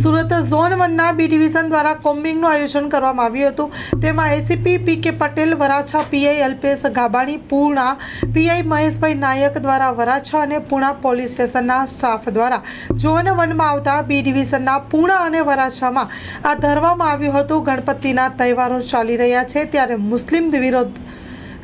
Surat zone વનના B division દ્વારા કોમ્બિંગનું આયોજન કરવામાં આવ્યું હતું. તેમાં ACP P K Patel, Varachha PI Alpesh Gabani, Purna PI Maheshbhai Nayak દ્વારા વરાછા અને પૂણા પોલીસ સ્ટેશનના સ્ટાફ દ્વારા ઝોન વનમાં આવતા બી ડિવિઝનના પૂણા અને વરાછામાં આ ધરવામાં આવ્યું હતું. ગણપતિના તહેવારો ચાલી રહ્યા છે. ત્યારે મુસ્લિમ વિરોધ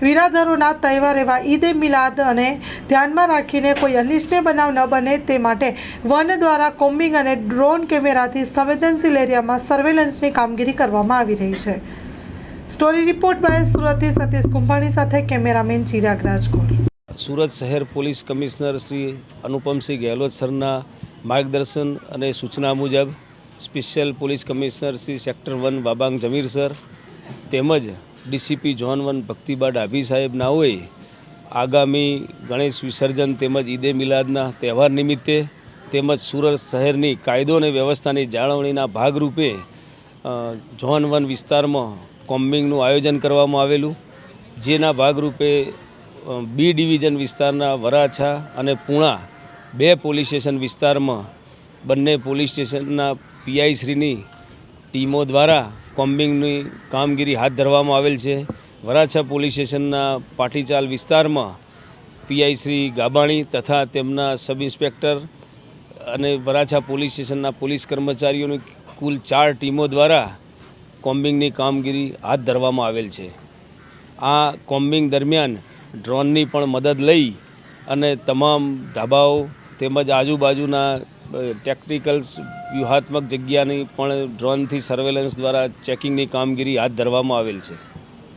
વિરાધરોના તહેવાર એવા ઈદ મિલાદ અને ધ્યાનમાં રાખીને કોઈ અનિષ્ટનીય બનાવ ન બને તે માટે વન દ્વારા કોમ્બિંગ અને ડ્રોન કેમેરાથી સંવેદનશીલ એરિયામાં સર્વેલન્સની કામગીરી કરવામાં આવી રહી છે. સ્ટોરી રિપોર્ટ બાય સુરતથી સતીશ કુંભાણી સાથે કેમેરામેન ચિરાગ રાજકોટ. સુરત શહેર પોલીસ કમિશનર શ્રી અનુપમસિંહ ગેહલોત સરના માર્ગદર્શન અને સૂચના મુજબ special police commissioner Shri sector one Vabang Jamir sir તેમજ DCP zone one Bhaktiba Dabhi સાહેબ નાઓએ આગામી ગણેશ વિસર્જન તેમજ ઈદે મિલાદના તહેવાર નિમિત્તે તેમજ સુરત શહેરની કાયદો અને વ્યવસ્થાની જાળવણીના ભાગરૂપે ઝોન વન વિસ્તારમાં કોમ્બિંગનું આયોજન કરવામાં આવેલું. જેના ભાગરૂપે બી ડિવિઝન વિસ્તારના વરાછા અને પૂણા બે પોલીસ સ્ટેશન વિસ્તારમાં બંને પોલીસ સ્ટેશનના પીઆઈ શ્રીની ટીમો દ્વારા કોમ્બિંગની કામગીરી હાથ ધરવામાં આવેલ છે. વરાછા પોલીસ સ્ટેશનના પાટીચાલ વિસ્તારમાં પીઆઈ શ્રી ગાબાણી તથા તેમના સબ ઇન્સ્પેક્ટર અને વરાછા પોલીસ સ્ટેશનના પોલીસ કર્મચારીઓની કુલ ચાર ટીમો દ્વારા કોમ્બિંગની કામગીરી હાથ ધરવામાં આવેલ છે. આ કોમ્બિંગ દરમિયાન ડ્રોનની પણ મદદ લઈ અને તમામ ધાબાઓ તેમજ આજુબાજુના ટેકનિકલ વ્યૂહાત્મક જગ્યાની પણ ડ્રોનથી સર્વેલન્સ દ્વારા ચેકિંગની કામગીરી હાથ ધરવામાં આવેલ છે.